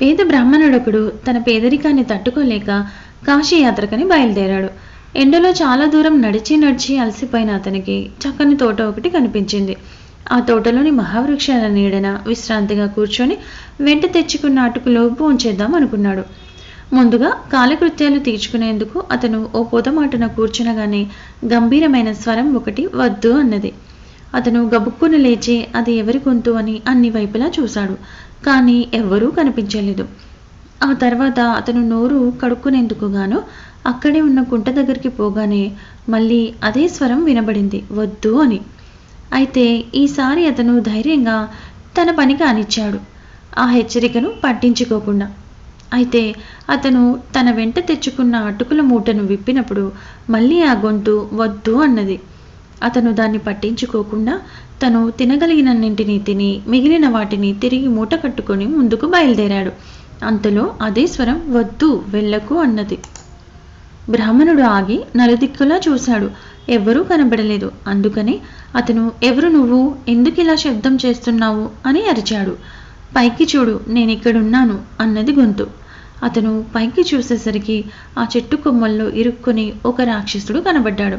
పేద బ్రాహ్మణుడొకడు తన పేదరికాన్ని తట్టుకోలేక కాశీయాత్రకని బయలుదేరాడు. ఎండలో చాలా దూరం నడిచి నడిచి అలసిపోయిన అతనికి చక్కని తోట ఒకటి కనిపించింది. ఆ తోటలోని మహావృక్షాల నీడన విశ్రాంతిగా కూర్చొని వెంట తెచ్చుకున్న అటుకులో భోంచేద్దాం అనుకున్నాడు. ముందుగా కాలకృత్యాలు తీర్చుకునేందుకు అతను ఓ పొదమాటన కూర్చునగానే గంభీరమైన స్వరం ఒకటి వద్దు అన్నది. అతను గబుక్కున లేచి అది ఎవరి గొంతు? అని అన్ని వైపులా చూశాడు. కానీ ఎవ్వరూ కనిపించలేదు. ఆ తర్వాత అతను నోరు కడుక్కునేందుకు గాను అక్కడే ఉన్న కుంట దగ్గరికి పోగానే మళ్ళీ అదే స్వరం వినబడింది. వద్దు అని. అయితే ఈసారి అతను ధైర్యంగా తన పని కానిచ్చాడు. ఆ హెచ్చరికను పట్టించుకోకుండా. అయితే అతను తన వెంట తెచ్చుకున్న అటుకుల మూటను విప్పినప్పుడు మళ్ళీ ఆ గొంతు వద్దు అన్నది. అతను దాన్ని పట్టించుకోకుండా తను తినగలిగినన్నింటినీ తిని మిగిలిన వాటిని తిరిగి మూట కట్టుకొని ముందుకు బయలుదేరాడు. అంతలో అదే స్వరం వద్దు వెళ్ళకు అన్నది. బ్రాహ్మణుడు ఆగి నలుదిక్కులా చూశాడు. ఎవ్వరూ కనబడలేదు. అందుకని అతను ఎవరు నువ్వు? ఎందుకు ఇలా శబ్దం చేస్తున్నావు? అని అరిచాడు. పైకి చూడు నేనిక్కడున్నాను అన్నది గొంతు. అతను పైకి చూసేసరికి ఆ చెట్టు కొమ్మల్లో ఇరుక్కుని ఒక రాక్షసుడు కనబడ్డాడు.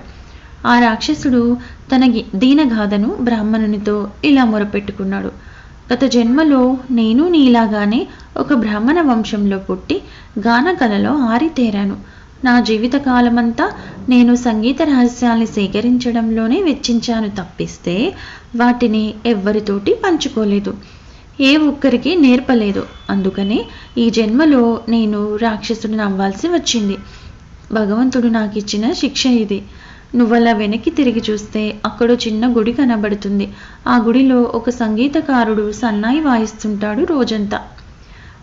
ఆ రాక్షసుడు తన గి- దీనగాథను బ్రాహ్మణునితో ఇలా మొరపెట్టుకున్నాడు. గత జన్మలో నేను నీలాగానే ఒక బ్రాహ్మణ వంశంలో పుట్టి గాన కళలో ఆరితేరాను. నా జీవిత కాలమంతా నేను సంగీత రహస్యాల్ని సేకరించడంలోనే వెచ్చించాను తప్పిస్తే వాటిని ఎవ్వరితోటి పంచుకోలేదు. ఏ ఒక్కరికి నేర్పలేదు. అందుకనే ఈ జన్మలో నేను రాక్షసుడిని అవ్వాల్సి వచ్చింది. భగవంతుడు నాకు ఇచ్చిన శిక్ష ఇది. నువ్వలా వెనక్కి తిరిగి చూస్తే అక్కడో చిన్న గుడి కనబడుతుంది. ఆ గుడిలో ఒక సంగీతకారుడు సన్నాయి వాయిస్తుంటాడు రోజంతా.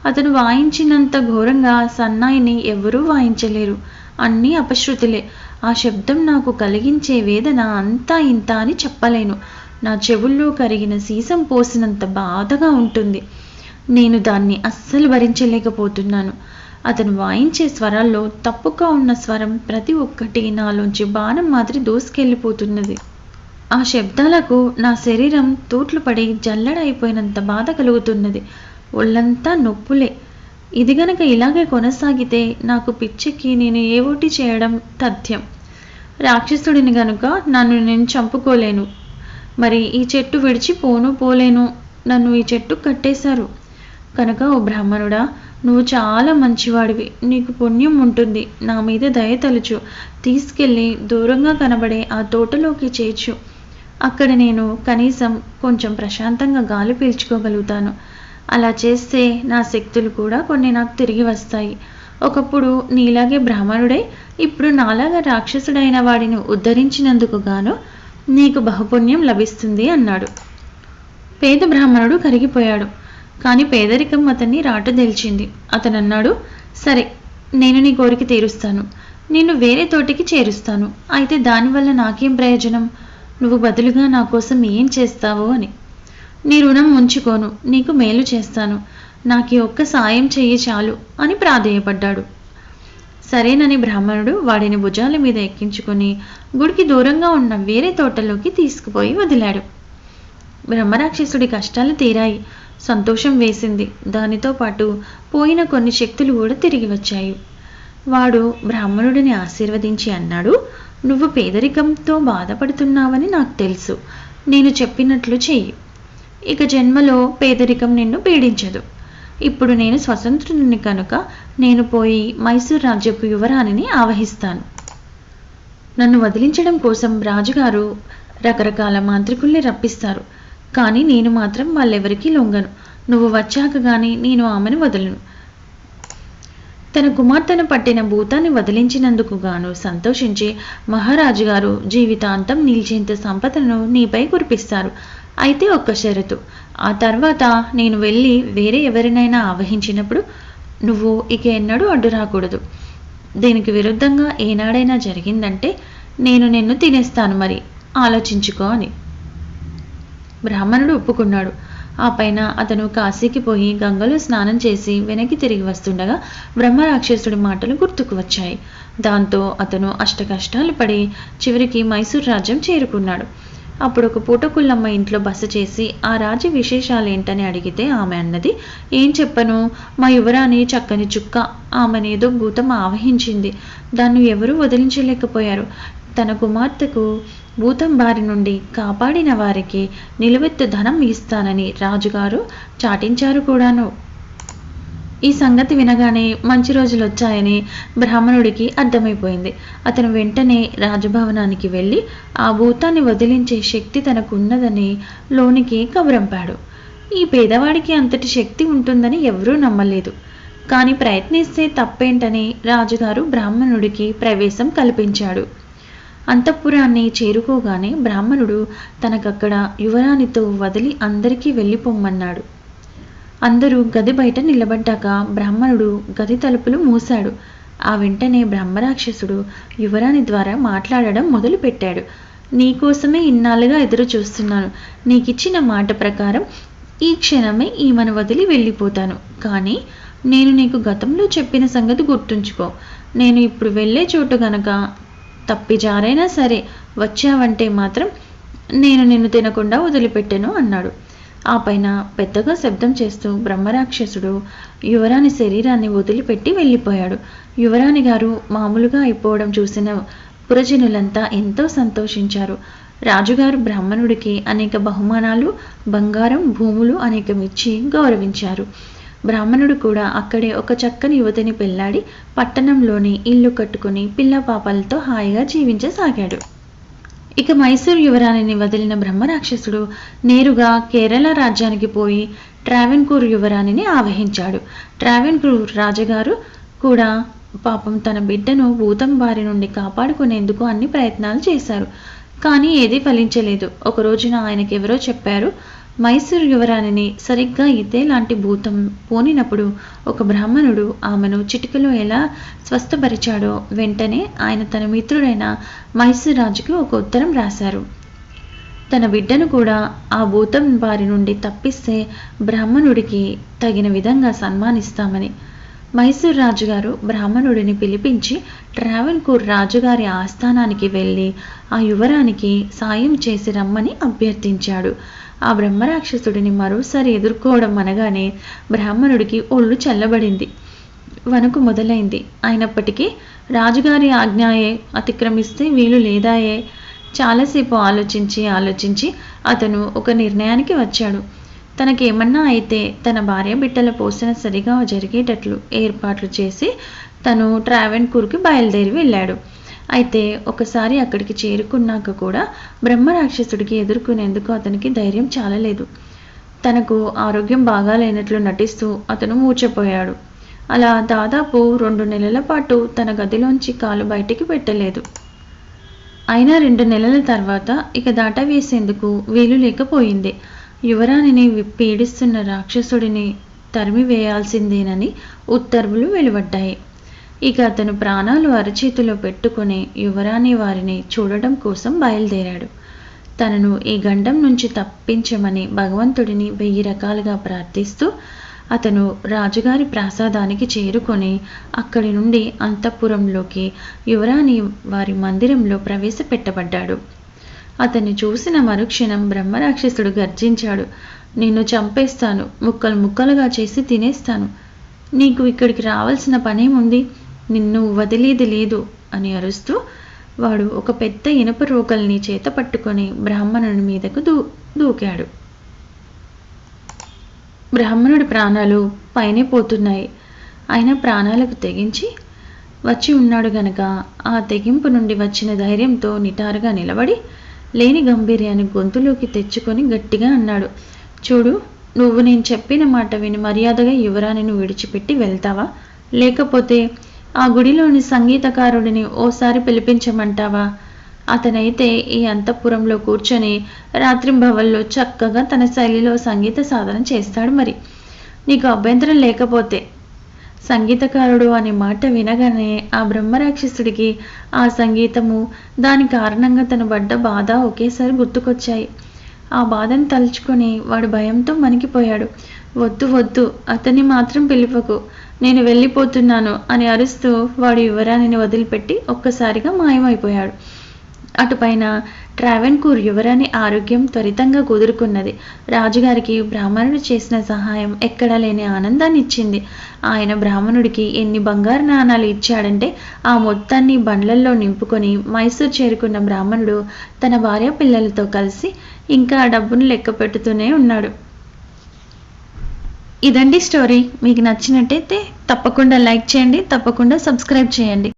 అతను వాయించినంత ఘోరంగా సన్నాయిని ఎవరూ వాయించలేరు. అన్నీ అపశృతులే ఆ శబ్దం నాకు కలిగించే వేదన అంతా ఇంత అని చెప్పలేను. నా చెవుల్లో కరిగిన సీసం పోసినంత బాధగా ఉంటుంది. నేను దాన్ని అస్సలు భరించలేకపోతున్నాను. అతను వాయించే స్వరాల్లో తప్పుగా ఉన్న స్వరం ప్రతి ఒక్కటి నాలోంచి బాణం మాదిరి దూసుకెళ్ళిపోతున్నది. ఆ శబ్దాలకు నా శరీరం తూట్లు పడి జల్లడైపోయినంత బాధ కలుగుతున్నది. ఒళ్ళంతా నొప్పులే. ఇది గనక ఇలాగే కొనసాగితే నాకు పిచ్చెక్కి నేను ఏ ఓటి చేయడం తథ్యం. రాక్షసుడిని గనుక నన్ను నేను చంపుకోలేను. మరి ఈ చెట్టు విడిచి పోను పోలేను. నన్ను ఈ చెట్టు కట్టేశారు. కనుక ఓ బ్రాహ్మణుడా నువ్వు చాలా మంచివాడివి. నీకు పుణ్యం ఉంటుంది. నా మీద దయ తలుచు. తీసుకెళ్ళి దూరంగా కనబడే ఆ తోటలోకి చేర్చు. అక్కడ నేను కనీసం కొంచెం ప్రశాంతంగా గాలి పీల్చుకోగలుగుతాను. అలా చేస్తే నా శక్తులు కూడా కొన్ని నాకు తిరిగి వస్తాయి. ఒకప్పుడు నీలాగే బ్రాహ్మణుడై ఇప్పుడు నాలాగా రాక్షసుడైన వాడిని ఉద్ధరించినందుకు గాను నీకు బహుపుణ్యం లభిస్తుంది అన్నాడు. పేద బ్రాహ్మణుడు కరిగిపోయాడు. కానీ పేదరికం అతన్ని రాటదెల్చింది అతను అన్నాడు సరే నేను నీ కోరిక తీరుస్తాను. నిన్ను వేరే తోటికి చేరుస్తాను. అయితే దానివల్ల నాకేం ప్రయోజనం? నువ్వు బదులుగా నా కోసం ఏం చేస్తావో అని. నీ రుణం ఉంచుకోను నీకు మేలు చేస్తాను. నాకు ఒక్క సాయం చెయ్యి చాలు అని ప్రాధేయపడ్డాడు. సరేనని బ్రాహ్మణుడు వాడిని భుజాల మీద ఎక్కించుకొని గుడికి దూరంగా ఉన్న వేరే తోటలోకి తీసుకుపోయి వదిలాడు. బ్రహ్మరాక్షసుడి కష్టాలు తీరాయి. సంతోషం వేసింది. దానితో పాటు పోయిన కొన్ని శక్తులు కూడా తిరిగి వచ్చాయి. వాడు బ్రాహ్మణుడిని ఆశీర్వదించి అన్నాడు నువ్వు పేదరికంతో బాధపడుతున్నావని నాకు తెలుసు. నేను చెప్పినట్లు చెయ్యి. ఇక జన్మలో పేదరికం నిన్ను పీడించదు. ఇప్పుడు నేను స్వతంత్రుని కనుక నేను పోయి మైసూర్ రాజ్యపు యువరాణిని ఆవహిస్తాను. నన్ను వదిలించడం కోసం రాజుగారు రకరకాల మాంత్రికుల్ని రప్పిస్తారు. కానీ నేను మాత్రం వాళ్ళెవరికీ లొంగను. నువ్వు వచ్చాక గాని నేను ఆమెను వదలను. తన కుమార్తెను పట్టిన భూతాన్ని వదిలించినందుకు గాను సంతోషించి మహారాజు గారు జీవితాంతం నిలిచేంత సంపదను నీపై కురిపిస్తారు. అయితే ఒక్క షరతు. ఆ తర్వాత నేను వెళ్ళి వేరే ఎవరినైనా ఆవహించినప్పుడు నువ్వు ఇక ఎన్నడూ అడ్డు రాకూడదు. దీనికి విరుద్ధంగా ఏనాడైనా జరిగిందంటే నేను నిన్ను తినేస్తాను మరి. ఆలోచించుకో అని. బ్రాహ్మణుడు ఒప్పుకున్నాడు. ఆ పైన అతను కాశీకి పోయి గంగలో స్నానం చేసి వెనక్కి తిరిగి వస్తుండగా బ్రహ్మరాక్షసుడి మాటలు గుర్తుకు వచ్చాయి. దాంతో అతను అష్ట కష్టాలు పడి చివరికి మైసూర్ రాజ్యం చేరుకున్నాడు. అప్పుడు ఒక పూటకుళ్ళమ్మ ఇంట్లో బస చేసి ఆ రాజు విశేషాలేంటని అడిగితే ఆమె అన్నది ఏం చెప్పను? మా యువరాణి చక్కని చుక్క. ఆమెనేదో భూతం ఆవహించింది. దాన్ని ఎవరూ వదిలించలేకపోయారు. తన కుమార్తెకు భూతం బారి నుండి కాపాడిన వారికి నిలువెత్తు ధనం ఇస్తానని రాజుగారు చాటించారు కూడాను. ఈ సంగతి వినగానే మంచి రోజులు వచ్చాయని బ్రాహ్మణుడికి అర్థమైపోయింది. అతను వెంటనే రాజభవనానికి వెళ్ళి ఆ భూతాన్ని వదిలించే శక్తి తనకున్నదని లోనికి కబురంపాడు. ఈ పేదవాడికి అంతటి శక్తి ఉంటుందని ఎవరూ నమ్మలేదు. కానీ ప్రయత్నిస్తే తప్పేంటని రాజుగారు బ్రాహ్మణుడికి ప్రవేశం కల్పించాడు. అంతఃపురాన్ని చేరుకోగానే బ్రాహ్మణుడు తనకక్కడ యువరానితో వదిలి అందరికీ వెళ్ళిపోమ్మన్నాడు. అందరూ గది బయట నిలబడ్డాక బ్రాహ్మణుడు గది తలుపులు మూశాడు. ఆ వెంటనే బ్రహ్మరాక్షసుడు యువరాణి ద్వారా మాట్లాడడం మొదలుపెట్టాడు. నీకోసమే ఇన్నాళ్ళుగా ఎదురు చూస్తున్నాను నీకిచ్చిన మాట ప్రకారం ఈ క్షణమే ఈమెను వదిలి వెళ్ళిపోతాను. కానీ నేను నీకు గతంలో చెప్పిన సంగతి గుర్తుంచుకో. నేను ఇప్పుడు వెళ్ళే చోటు గనక తప్పిజారైనా సరే వచ్చావంటే మాత్రం నేను నిన్ను తినకుండా వదిలిపెట్టెను అన్నాడు. ఆ పైన పెద్దగా శబ్దం చేస్తూ బ్రహ్మరాక్షసుడు యువరాణి శరీరాన్ని వదిలిపెట్టి వెళ్ళిపోయాడు. యువరాణి గారు మామూలుగా అయిపోవడం చూసిన పురజనులంతా ఎంతో సంతోషించారు. రాజుగారు బ్రాహ్మణుడికి అనేక బహుమానాలు బంగారం భూములు అనేకమిచ్చి గౌరవించారు. బ్రాహ్మణుడు కూడా అక్కడే ఒక చక్కని యువతిని పెళ్ళాడి పట్టణంలోని ఇల్లు కట్టుకుని పిల్ల పాపలతో హాయిగా జీవించసాగాడు. ఇక మైసూర్ యువరాణిని వదిలిన బ్రహ్మరాక్షసుడు నేరుగా కేరళ రాజ్యానికి పోయి ట్రావెన్కూర్ యువరాణిని ఆవహించాడు. ట్రావెన్కూర్ రాజగారు కూడా పాపం తన బిడ్డను భూతం బారి నుండి కాపాడుకునేందుకు అన్ని ప్రయత్నాలు చేశారు. కానీ ఏదీ ఫలించలేదు. ఒక రోజున ఆయనకి ఎవరో చెప్పారు మైసూర్ యువరాణిని సరిగ్గా ఇదే లాంటి భూతం పోనినప్పుడు ఒక బ్రాహ్మణుడు ఆమెను చిటికలో ఎలా స్వస్థపరిచాడో వెంటనే ఆయన తన మిత్రుడైన మైసూర్ రాజుకి ఒక ఉత్తరం రాశారు. తన బిడ్డను కూడా ఆ భూతం వారి నుండి తప్పిస్తే బ్రాహ్మణుడికి తగిన విధంగా సన్మానిస్తామని. మైసూర్ రాజుగారు బ్రాహ్మణుడిని పిలిపించి ట్రావెన్కూర్ రాజుగారి ఆస్థానానికి వెళ్ళి ఆ యువరానికి సాయం చేసి రమ్మని అభ్యర్థించాడు. ఆ బ్రహ్మరాక్షసుడిని మరోసారి ఎదుర్కోవడం అనగానే బ్రాహ్మణుడికి ఒళ్ళు చల్లబడింది. వణుకు మొదలైంది. అయినప్పటికీ రాజుగారి ఆజ్ఞాయే అతిక్రమిస్తే వీలు లేదాయే? చాలాసేపు ఆలోచించి ఆలోచించి అతను ఒక నిర్ణయానికి వచ్చాడు. తనకేమన్నా అయితే తన భార్య బిడ్డల పోషణ సరిగా జరిగేటట్లు ఏర్పాట్లు చేసి తను ట్రావెన్కూర్కి బయలుదేరి వెళ్ళాడు. అయితే ఒకసారి అక్కడికి చేరుకున్నాక కూడా బ్రహ్మరాక్షసుడికి ఎదుర్కొనేందుకు అతనికి ధైర్యం చాలలేదు. తనకు ఆరోగ్యం బాగాలేనట్లు నటిస్తూ అతను మూర్చపోయాడు అలా దాదాపు రెండు నెలల పాటు తన గదిలోంచి కాలు బయటికి పెట్టలేదు. అయినా రెండు నెలల తర్వాత ఇక దాట వేసేందుకు వీలు లేకపోయింది. యువరాణిని పీడిస్తున్న రాక్షసుడిని తరిమి వేయాల్సిందేనని ఉత్తర్వులు వెలువడ్డాయి. ఇక అతను ప్రాణాలు అరచేతిలో పెట్టుకుని యువరాణి వారిని చూడడం కోసం బయలుదేరాడు. తనను ఈ గండం నుంచి తప్పించమని భగవంతుడిని వెయ్యి రకాలుగా ప్రార్థిస్తూ అతను రాజుగారి ప్రాసాదానికి చేరుకొని అక్కడి నుండి అంతఃపురంలోకి యువరాణి వారి మందిరంలో ప్రవేశపెట్టబడ్డాడు. అతన్ని చూసిన మరుక్షణం బ్రహ్మరాక్షసుడు గర్జించాడు. నిన్ను చంపేస్తాను. ముక్కలు ముక్కలుగా చేసి తినేస్తాను. నీకు ఇక్కడికి రావాల్సిన పనేముంది? నిన్ను వదిలేది లేదు అని అరుస్తూ వాడు ఒక పెద్ద ఇనుప రోకల్ని చేత పట్టుకొని బ్రాహ్మణుని మీదకు దూ దూకాడు. బ్రాహ్మణుడి ప్రాణాలు పైనే పోతున్నాయి. ఆయన ప్రాణాలకు తెగించి వచ్చి ఉన్నాడు గనక ఆ తెగింపు నుండి వచ్చిన ధైర్యంతో నిటారుగా నిలబడి లేని గంభీర్యాన్ని గొంతులోకి తెచ్చుకొని గట్టిగా అన్నాడు చూడు నువ్వు నేను చెప్పిన మాట విని మర్యాదగా యువరాణిని విడిచిపెట్టి వెళ్తావా? లేకపోతే ఆ గుడిలోని సంగీతకారుడిని ఓసారి పిలిపించమంటావా? అతనైతే ఈ అంతఃపురంలో కూర్చొని రాత్రింభవల్లో చక్కగా తన శైలిలో సంగీత సాధన చేస్తాడు మరి. నీకు అభ్యంతరం లేకపోతే. సంగీతకారుడు అనే మాట వినగానే ఆ బ్రహ్మరాక్షసుడికి ఆ సంగీతము దాని కారణంగా తను పడ్డ బాధ ఒకేసారి గుర్తుకొచ్చాయి. ఆ బాధను తలుచుకొని వాడు భయంతో మణికిపోయాడు. వద్దు వద్దు అతన్ని మాత్రం పిలువకు. నేను వెళ్ళిపోతున్నాను అని అరుస్తూ వాడు యువరాణిని వదిలిపెట్టి ఒక్కసారిగా మాయమైపోయాడు. అటుపైన ట్రావెన్కూర్ యువరాణి ఆరోగ్యం త్వరితంగా కుదురుకున్నది. రాజుగారికి బ్రాహ్మణుడు చేసిన సహాయం ఎక్కడా లేని ఆనందాన్ని ఇచ్చింది. ఆయన బ్రాహ్మణుడికి ఎన్ని బంగారు నాణాలు ఇచ్చాడంటే ఆ మొత్తాన్ని బండ్లల్లో నింపుకొని మైసూర్ చేరుకున్న బ్రాహ్మణుడు తన భార్య పిల్లలతో కలిసి ఇంకా డబ్బును లెక్క పెట్టుతూనే ఉన్నాడు. ఇదండి స్టోరీ. మీకు నచ్చినట్టయితే తప్పకుండా లైక్ చేయండి తప్పకుండా సబ్స్క్రైబ్ చేయండి.